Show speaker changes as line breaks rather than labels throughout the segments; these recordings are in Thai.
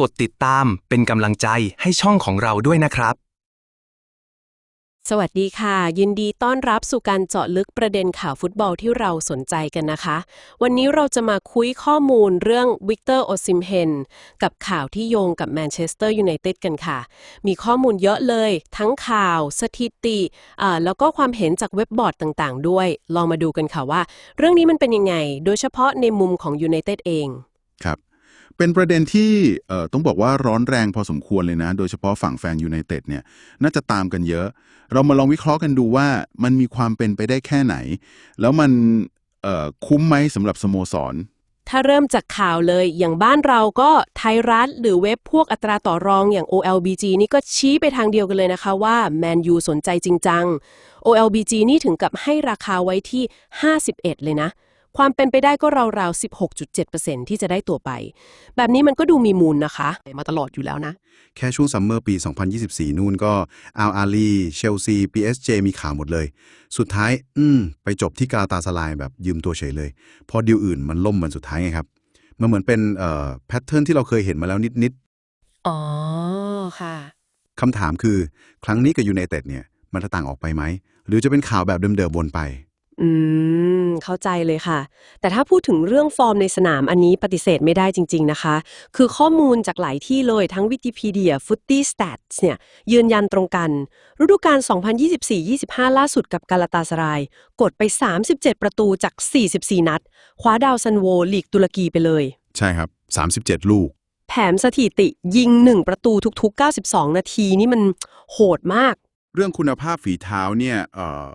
กดติดตามเป็นกำลังใจให้ช่องของเราด้วยนะครับ
สวัสดีค่ะ ยินดีต้อนรับสู่การเจาะลึกประเด็นข่าวฟุตบอลที่เราสนใจกันนะคะ วันนี้เราจะมาคุยข้อมูลเรื่องวิกเตอร์โอซิมเฮนกับข่าวที่โยงกับแมนเชสเตอร์ยูไนเต็ดกันค่ะ มีข้อมูลเยอะเลย ทั้งข่าว สถิติอ่าแล้วก็ความเห็นจากเว็บบอร์ดต่างๆ ด้วย ลองมาดูกันค่ะว่า เรื่องนี้มันเป็นยังไง โดยเฉพาะในมุมของยูไนเต็ดเอง
ครับ เป็นประเด็นที่ต้องบอกว่าร้อนแรงพอสมควรเลยนะ โดยเฉพาะฝั่งแฟนยูไนเต็ดเนี่ยน่าจะตามกันเยอะ เรามาลองวิเคราะห์กันดูว่ามันมีความเป็นไปได้แค่ไหน แล้วมันคุ้มไหมสำหรับสโมสร
ถ้าเริ่มจากข่าวเลยอย่างบ้านเราก็ไทยรัฐหรือเว็บพวกอัตราต่อรองอย่าง OLBG นี่ก็ชี้ไปทางเดียวกันเลยนะคะว่าแมนยูสนใจจริงจัง OLBG นี่ถึงกับให้ราคาไว้ที่ 51 เลยนะ ความเป็นไปได้ก็ราวๆ 16.7%ที่จะได้ตัวไป แบบนี้มันก็ดูมีมูลนะคะ มาตลอดอยู่แล้วนะ
แค่ช่วงซัมเมอร์ปี 2024 นู่นก็อาอาลีเชลซี PSG มีข่าวหมดเลย สุดท้าย อืม ไปจบที่กาตาสลายแบบยืมตัวเฉยเลย พอดีลอื่นมันล่มมันสุดท้ายไงครับ มันเหมือนเป็นเอ่อแพทเทิร์นที่เราเคยเห็นมาแล้วนิดๆ
อ๋อ ค่ะ
คำถามคือ ครั้งนี้กับยูไนเต็ดเนี่ย มันจะต่างออกไปไหม หรือจะเป็นข่าวแบบเดิมๆวนไป
อืม เข้าใจเลยค่ะ แต่ถ้าพูดถึงเรื่องฟอร์มในสนามอันนี้ปฏิเสธไม่ได้จริง ๆ นะคะ คือข้อมูลจากหลายที่เลยทั้งวิกิพีเดียฟุตตี้สแตทเนี่ย ยืนยันตรงกัน ฤดูกาล 2024-25 ล่าสุดกับกาลาตาสราย กดไป 37 ประตูจาก 44 นัด คว้าดาวซันโวลีกตุรกีไปเลย
ใช่ครับ 37 ลูก
แถมสถิติยิง 1 ประตูทุก ๆ 92 นาทีนี่มันโหดมาก
เรื่องคุณภาพฝีเท้าเนี่ยเอ่อ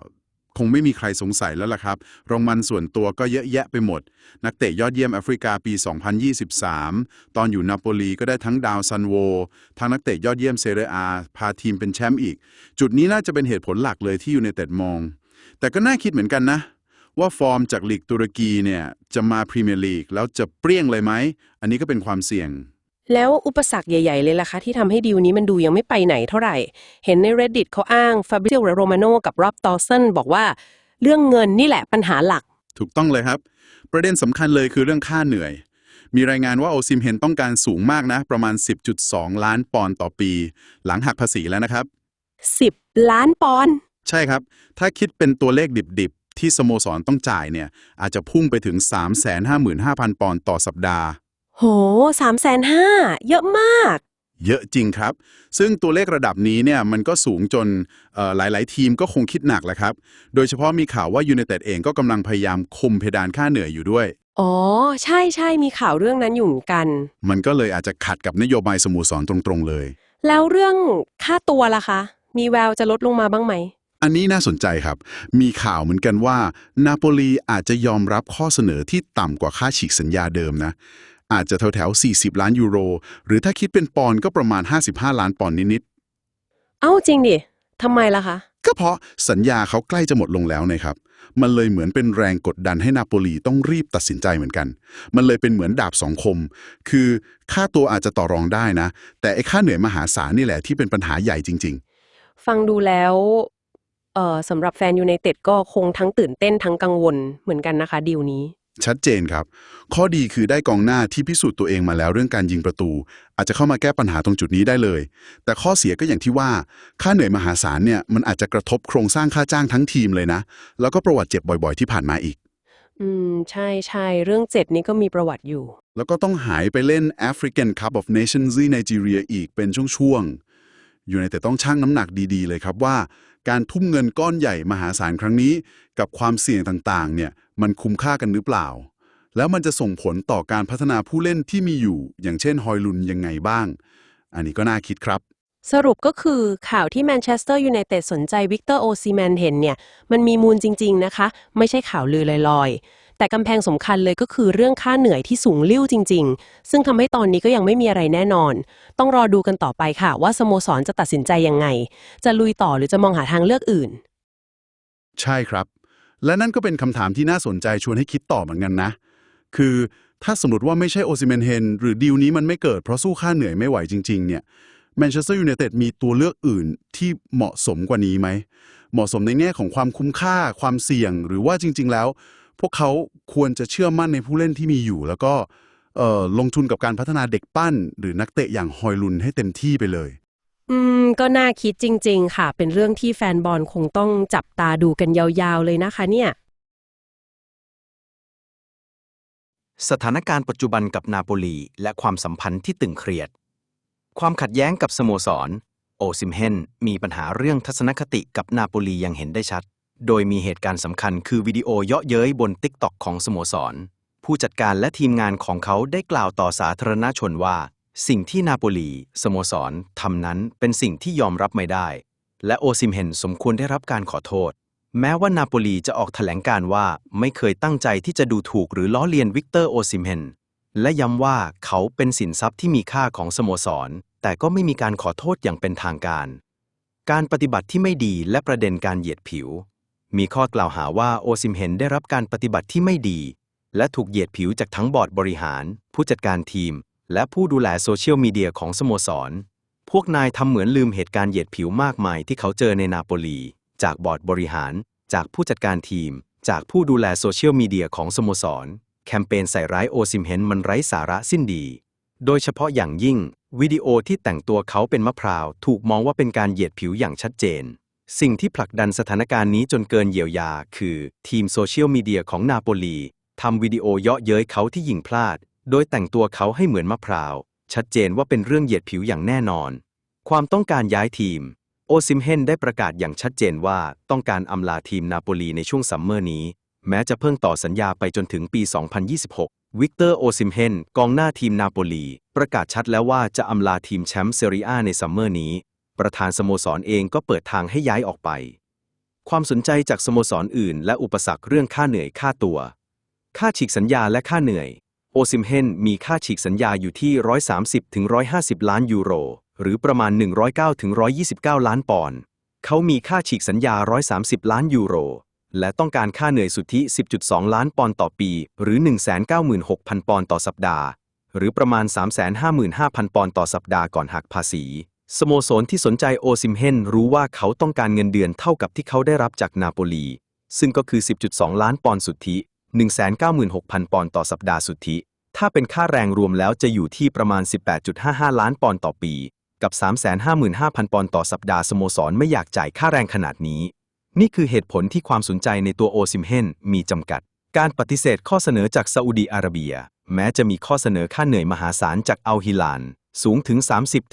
คงไม่มีใครสงสัยแล้วล่ะครับรางวัลส่วนตัวก็เยอะแยะไปหมด นักเตะยอดเยี่ยมแอฟริกาปี 2023 ตอนอยู่นาโปลีก็ได้ทั้งดาวซันโว ทั้งนักเตะยอดเยี่ยมเซเรียอา พาทีมเป็นแชมป์อีก จุดนี้น่าจะเป็นเหตุผลหลักเลยที่อยูไนเต็ดมอง แต่ก็น่าคิดเหมือนกันนะ ว่าฟอร์มจากลีกตุรกีเนี่ยจะมาพรีเมียร์ลีกแล้วจะเปรี้ยงเลยไหม อันนี้ก็เป็นความเสี่ยง
แล้วอุปสรรคใหญ่ ๆ เลยล่ะคะ ที่ทำให้ดีลนี้มันดูยังไม่ไปไหนเท่าไหร่ เห็นใน Reddit เขาอ้าง Fabrizio Romano กับ Rob Dawson บอกว่า เรื่องเงินนี่แหละปัญหาหลัก
ถูกต้องเลยครับ ประเด็นสำคัญเลยคือเรื่องค่าเหนื่อย มีรายงานว่าโอซิมเฮนต้องการสูงมากนะ ประมาณ 10.2 ล้านปอนด์ต่อปี หลังหักภาษีแล้วนะครับ
10 ล้านปอนด์
ใช่ครับ ถ้าคิดเป็นตัวเลขดิบๆ ที่สโมสรต้องจ่ายเนี่ยอาจจะพุ่งไปถึง 355,000 ปอนด์ต่อสัปดาห์
โห3 5 0 0 0เยอะมาก
เยอะจริงครับ ซึ่งตัวเลขระดับนี้เนี่ยมันก็สูงจนเอ่อหลาย ๆ ทีมก็คงคิดหนักแหละครับ โดยเฉพาะมีข่าวว่ายูไนเต็ดเองก็กำลังพยายามคุมเพดานค่าเหนื่อยอยู่ด้วย
อ๋อ ใช่ใช่มีข่าวเรื่องนั้นอยู่เหมือนกัน
มันก็เลยอาจจะขัดกับนโยบายสโมสรตรง ๆ เลย
แล้วเรื่องค่าตัวล่ะคะ มีแววจะลดลงมาบ้างไหม
อันนี้น่าสนใจครับ มีข่าวเหมือนกันว่า นาโปลีอาจจะยอมรับข้อเสนอที่ต่ำกว่าค่าฉีกสัญญาเดิมนะ อาจจะแถวๆ40 ล้านยูโร หรือถ้าคิดเป็นปอนด์ก็ประมาณ 55 ล้านปอนด์นิด
เอ้าจริงดิทำไมล่ะคะ
ๆก็เพราะสัญญาเขาใกล้จะหมดลงแล้วนะครับ มันเลยเหมือนเป็นแรงกดดันให้นาโปลีต้องรีบตัดสินใจเหมือนกัน มันเลยเป็นเหมือนดาบสองคม คือค่าตัวอาจจะต่อรองได้นะ แต่ไอ้ค่าเหนื่อยมหาศาลนี่แหละที่เป็นปัญหาใหญ่จริง ๆ
ฟังดูแล้วเอ่อสำหรับแฟนยูไนเต็ดก็คงทั้งตื่นเต้นทั้งกังวลเหมือนกันนะคะดีลนี้
ชัดเจนครับ ข้อดีคือได้กองหน้าที่พิสูจน์ตัวเองมาแล้วเรื่องการยิงประตู อาจจะเข้ามาแก้ปัญหาตรงจุดนี้ได้เลย แต่ข้อเสียก็อย่างที่ว่า ค่าเหนื่อยมหาศาลเนี่ยมันอาจจะกระทบโครงสร้างค่าจ้างทั้งทีมเลยนะ แล้วก็ประวัติเจ็บบ่อยๆ ที่ผ่านมาอีก
อืม ใช่ใช่เรื่องเจ็บนี้ก็มีประวัติอยู่
แล้วก็ต้องหายไปเล่น African Cup of Nations ที่ไนจีเรียอีกเป็นช่วงๆอยู่ในแต่ต้องชั่งน้ำหนักดีๆ เลยครับว่า การทุ่มเงินก้อนใหญ่มหาศาลครั้งนี้ กับความเสี่ยงต่างๆ เนี่ย มันคุ้มค่ากันหรือเปล่า แล้วมันจะส่งผลต่อการพัฒนาผู้เล่นที่มีอยู่ อย่างเช่นฮอยลุนยังไงบ้าง อันนี้ก็น่าคิดครับ
สรุปก็คือข่าวที่แมนเชสเตอร์ยูไนเต็ดสนใจวิกเตอร์โอซีแมนเห็นเนี่ย มันมีมูลจริง ๆ นะคะ ไม่ใช่ข่าวลือลอยๆ แต่กำแพงสำคัญเลยก็คือเรื่องค่าเหนื่อยที่สูงลิ่วจริง ๆ ซึ่งทำให้ตอนนี้ก็ยังไม่มีอะไรแน่นอน ต้องรอดูกันต่อไปค่ะ ว่าสโมสรจะตัดสินใจยังไง จะลุยต่อหรือจะมองหาทางเลือกอื่น
ใช่ครับ และนั่นก็เป็นคำถามที่น่าสนใจชวนให้คิดต่อเหมือนกันนะ คือถ้าสมมติว่าไม่ใช่โอซิเมนเฮนหรือดีลนี้มันไม่เกิดเพราะสู้ค่าเหนื่อยไม่ไหวจริง ๆ เนี่ยแมนเชสเตอร์ยูไนเต็ดมีตัวเลือกอื่นที่เหมาะสมกว่านี้ไหม เหมาะสมในแง่ของความคุ้มค่าความเสี่ยง หรือว่าจริง ๆ แล้ว พวกเขาควรจะเชื่อมั่นในผู้เล่นที่มีอยู่ แล้วก็ลงทุนกับการพัฒนาเด็กปั้น หรือนักเตะอย่างฮอยลุนให้เต็มที่ไปเลย
อืมก็น่าคิดจริง ๆ ค่ะ เป็นเรื่องที่แฟนบอลคงต้องจับตาดูกันยาวๆเลยนะคะเนี่ย
สถานการณ์ปัจจุบันกับนาโปลีและความสัมพันธ์ที่ตึงเครียด ความขัดแย้งกับสโมสร โอซิมเฮนมีปัญหาเรื่องทัศนคติกับนาโปลียังเห็นได้ชัด โดยมีเหตุการณ์สำคัญคือวิดีโอเยาะเย้ยบนติ๊กต็อกของสโมสร ผู้จัดการและทีมงานของเขาได้กล่าวต่อสาธารณชนว่า สิ่งที่นาโปลีสโมสรทำนั้นเป็นสิ่งที่ยอมรับไม่ได้ และโอซิมเฮนสมควรได้รับการขอโทษ แม้ว่านาโปลีจะออกแถลงการว่าไม่เคยตั้งใจที่จะดูถูกหรือล้อเลียนวิกเตอร์โอซิมเฮนและย้ำว่าเขาเป็นสินทรัพย์ที่มีค่าของสโมสร แต่ก็ไม่มีการขอโทษอย่างเป็นทางการ การปฏิบัติที่ไม่ดีและประเด็นการเหยียดผิว มีข้อกล่าวหาว่าโอซิมเฮนได้รับการปฏิบัติที่ไม่ดี และถูกเหยียดผิวจากทั้งบอร์ดบริหาร ผู้จัดการทีม และผู้ดูแลโซเชียลมีเดียของสโมสร พวกนายทำเหมือนลืมเหตุการณ์เหยียดผิวมากมายที่เขาเจอในนาโปลี จากบอร์ดบริหาร จากผู้จัดการทีม จากผู้ดูแลโซเชียลมีเดียของสโมสร แคมเปญใส่ร้ายโอซิมเฮนมันไร้สาระสิ้นดี โดยเฉพาะอย่างยิ่ง วิดีโอที่แต่งตัวเขาเป็นมะพร้าว ถูกมองว่าเป็นการเหยียดผิวอย่างชัดเจน สิ่งที่ผลักดันสถานการณ์นี้จนเกินเยียวยา คือทีมโซเชียลมีเดียของนาโปลีทำวิดีโอเยาะเย้ยเขาที่ยิงพลาด โดยแต่งตัวเขาให้เหมือนมะพร้าว ชัดเจนว่าเป็นเรื่องเหยียดผิวอย่างแน่นอน ความต้องการย้ายทีม โอซิมเฮนได้ประกาศอย่างชัดเจนว่าต้องการอำลาทีมนาโปลีในช่วงซัมเมอร์นี้ แม้จะเพิ่งต่อสัญญาไปจนถึงปี 2026 วิกเตอร์โอซิมเฮนกองหน้าทีมนาโปลี ประกาศชัดแล้วว่าจะอำลาทีมแชมป์เซเรียในซัมเมอร์นี้ ประธานสโมสรเองก็เปิดทางให้ย้ายออกไป ความสนใจจากสโมสรอื่น และอุปสรรคเรื่องค่าเหนื่อยค่าตัว ค่าฉีกสัญญาและค่าเหนื่อย โอซิมเฮนมีค่าฉีกสัญญาอยู่ที่ 130-150 ล้านยูโร หรือประมาณ 109-129 ล้านปอนด์ เขามีค่าฉีกสัญญา 130 ล้านยูโร และต้องการค่าเหนื่อยสุทธิ 10.2 ล้านปอนด์ต่อปี หรือ 196,000 ปอนด์ต่อสัปดาห์ หรือประมาณ 355,000 ปอนด์ต่อสัปดาห์ก่อนหักภาษี สโมสรที่สนใจโอซิมเฮนรู้ว่าเขาต้องการเงินเดือนเท่ากับที่เขาได้รับจากนาโปลี ซึ่งก็คือ 10.2 ล้านปอนด์สุทธิ 196,000 ปอนด์ต่อสัปดาห์สุทธิ ถ้าเป็นค่าแรงรวมแล้วจะอยู่ที่ประมาณ 18.55 ล้านปอนด์ต่อปี กับ 355,000 ปอนด์ต่อสัปดาห์สโมสรไม่อยากจ่ายค่าแรงขนาดนี้ นี่คือเหตุผลที่ความสนใจในตัวโอซิมเฮนมีจำกัด การปฏิเสธข้อเสนอจากซาอุดีอาระเบีย แม้จะมีข้อเสนอค่าเหนื่อยมหาศาลจากอัลฮิลาน สูงถึง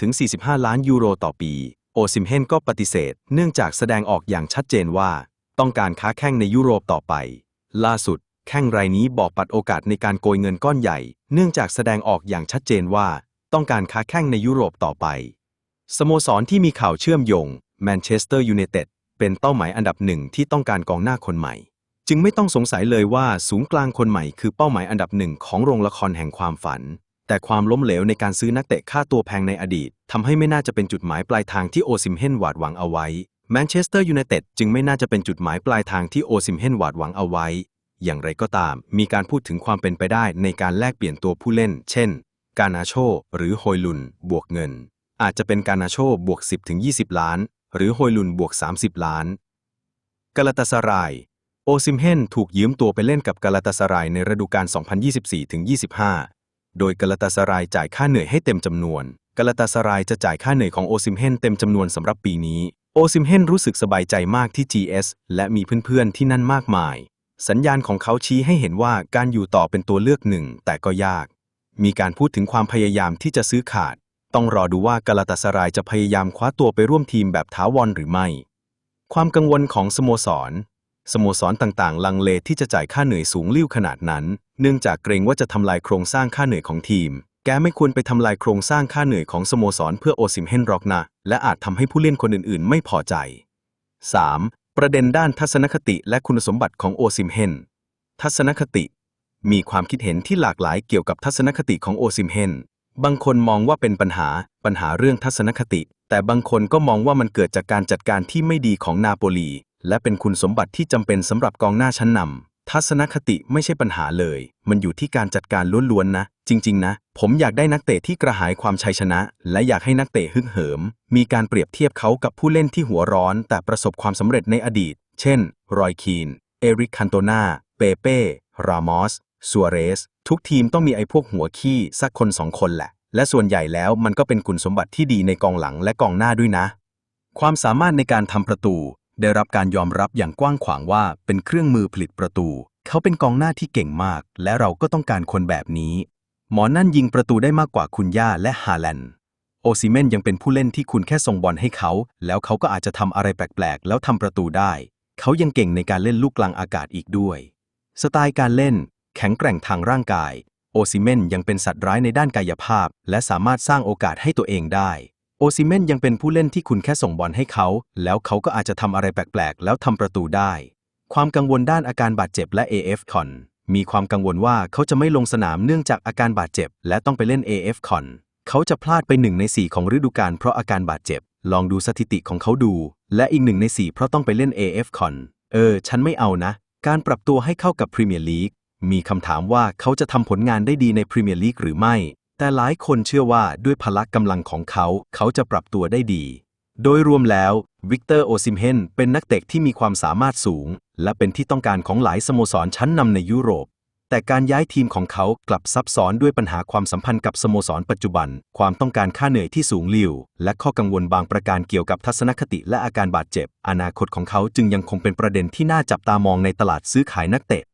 30-45 ล้านยูโรต่อปี โอซิมเฮนก็ปฏิเสธ เนื่องจากแสดงออกอย่างชัดเจนว่า ต้องการค้าแข่งในยุโรปต่อไป ล่าสุด แข้งรายนี้บอกปัดโอกาสในการโกยเงินก้อนใหญ่ เนื่องจากแสดงออกอย่างชัดเจนว่า ต้องการค้าแข่งในยุโรปต่อไป สโมสรที่มีข่าวเชื่อมโยงแมนเชสเตอร์ยูไนเต็ดเป็นเป้าหมายอันดับหนึ่งที่ต้องการกองหน้าคนใหม่ จึงไม่ต้องสงสัยเลยว่าศูนย์กลางคนใหม่คือเป้าหมายอันดับหนึ่งของโรงละครแห่งความฝัน แต่ความล้มเหลวในการซื้อนักเตะค่าตัวแพงในอดีตทำให้ไม่น่าจะเป็นจุดหมายปลายทางที่โอซิมเฮนหวาดหวังเอาไว้แมนเชสเตอร์ยูไนเต็ดจึงไม่น่าจะเป็นจุดหมายปลายทางที่โอซิมเฮนหวาดหวังเอาไว้ อย่างไรก็ตาม มีการพูดถึงความเป็นไปได้ในการแลกเปลี่ยนตัวผู้เล่น เช่น กานาโช หรือโฮยลุน บวกเงิน อาจจะเป็นกานาโชบวก 10-20 ล้าน หรือโฮยลุนบวก 30 ล้านกาลาตาสราย โอซิมเฮนถูกยืมตัวไปเล่นกับกาลาตาสรายในฤดูกาล 2024-25 โดยกาลาตาสรายจ่ายค่าเหนื่อยให้เต็มจำนวนกาลาตาสรายจะจ่ายค่าเหนื่อยของโอซิมเฮนเต็มจำนวนสำหรับปีนี้โอซิมเฮนรู้สึกสบายใจมากที่ GS และมีเพื่อนๆที่นั่นมากมาย สัญญาณของเขาชี้ให้เห็นว่าการอยู่ต่อเป็นตัวเลือกหนึ่ง แต่ก็ยาก มีการพูดถึงความพยายามที่จะซื้อขาด ต้องรอดูว่ากาลาตาสรายจะพยายามคว้าตัวไปร่วมทีมแบบถาวรหรือไม่ ความกังวลของสโมสร สโมสรต่างๆ ลังเลที่จะจ่ายค่าเหนื่อยสูงลิ่วขนาดนั้น เนื่องจากเกรงว่าจะทำลายโครงสร้างค่าเหนื่อยของทีม แกไม่ควรไปทำลายโครงสร้างค่าเหนื่อยของสโมสรเพื่อโอซิมเฮนร็อกนะและอาจทำให้ผู้เล่นคนอื่นๆ ไม่พอใจ 3. ประเด็นด้านทัศนคติและคุณสมบัติของโอซิมเฮน ทัศนคติ มีความคิดเห็นที่หลากหลายเกี่ยวกับทัศนคติของโอซิมเฮน บางคนมองว่าเป็นปัญหา ปัญหาเรื่องทัศนคติ แต่บางคนก็มองว่ามันเกิดจากการจัดการที่ไม่ดีของนาโปลี และเป็นคุณสมบัติที่จำเป็นสำหรับกองหน้าชั้นนำ ทัศนคติไม่ใช่ปัญหาเลย มันอยู่ที่การจัดการล้วนๆนะ จริง ๆ นะ ผมอยากได้นักเตะที่กระหายความชัยชนะ และอยากให้นักเตะฮึกเหิม มีการเปรียบเทียบเขากับผู้เล่นที่หัวร้อน แต่ประสบความสำเร็จในอดีต เช่น รอยคีน เอริกคันโตนา เปเป้ รามอสซัวเรส ทุกทีมต้องมีไอ้พวกหัวขี้สักคนสองคนแหละ และส่วนใหญ่แล้วมันก็เป็นคุณสมบัติที่ดีในกองหลังและกองหน้าด้วยนะ ความสามารถในการทำประตู ได้รับการยอมรับอย่างกว้างขวางว่าเป็นเครื่องมือผลิตประตู เขาเป็นกองหน้าที่เก่งมาก และเราก็ต้องการคนแบบนี้ หมอนั่นยิงประตูได้มากกว่าคุณย่าและฮาแลนด์โอซิเมนยังเป็นผู้เล่นที่คุณแค่ส่งบอลให้เขา แล้วเขาก็อาจจะทำอะไรแปลกๆ แล้วทำประตูได้ เขายังเก่งในการเล่นลูกกลางอากาศอีกด้วย สไตล์การเล่น แข็งแกร่งทางร่างกาย โอซิเมนยังเป็นสัตว์ร้ายในด้านกายภาพ และสามารถสร้างโอกาสให้ตัวเองได้ โอซิเมนยังเป็นผู้เล่นที่คุณแค่ส่งบอลให้เขา แล้วเขาก็อาจจะทำอะไรแปลกๆ แล้วทำประตูได้ ความกังวลด้านอาการบาดเจ็บและ AF คอนมีความกังวลว่าเขาจะไม่ลงสนามเนื่องจากอาการบาดเจ็บ และต้องไปเล่น AF คอนเขาจะพลาดไปหนึ่งในสี่ของฤดูกาลเพราะอาการบาดเจ็บ ลองดูสถิติของเขาดู และอีกหนึ่งในสี่เพราะต้องไปเล่น AF คอนเออ ฉันไม่เอานะ การปรับตัวให้เข้ากับพรีเมียร์ลีกมีคำถามว่าเขาจะทำผลงานได้ดีในพรีเมียร์ลีกหรือไม่ แต่หลายคนเชื่อว่าด้วยพละกำลังของเขา เขาจะปรับตัวได้ดี โดยรวมแล้ววิกเตอร์โอซิมเฮนเป็นนักเตะที่มีความสามารถสูง และเป็นที่ต้องการของหลายสโมสรชั้นนำในยุโรป แต่การย้ายทีมของเขากลับซับซ้อนด้วยปัญหาความสัมพันธ์กับสโมสรปัจจุบัน ความต้องการค่าเหนื่อยที่สูงลิ่ว และข้อกังวลบางประการเกี่ยวกับทัศนคติและอาการบาดเจ็บ อนาคตของเขาจึงยังคงเป็นประเด็นที่น่าจับตามองในตลาดซื้อขายนักเตะ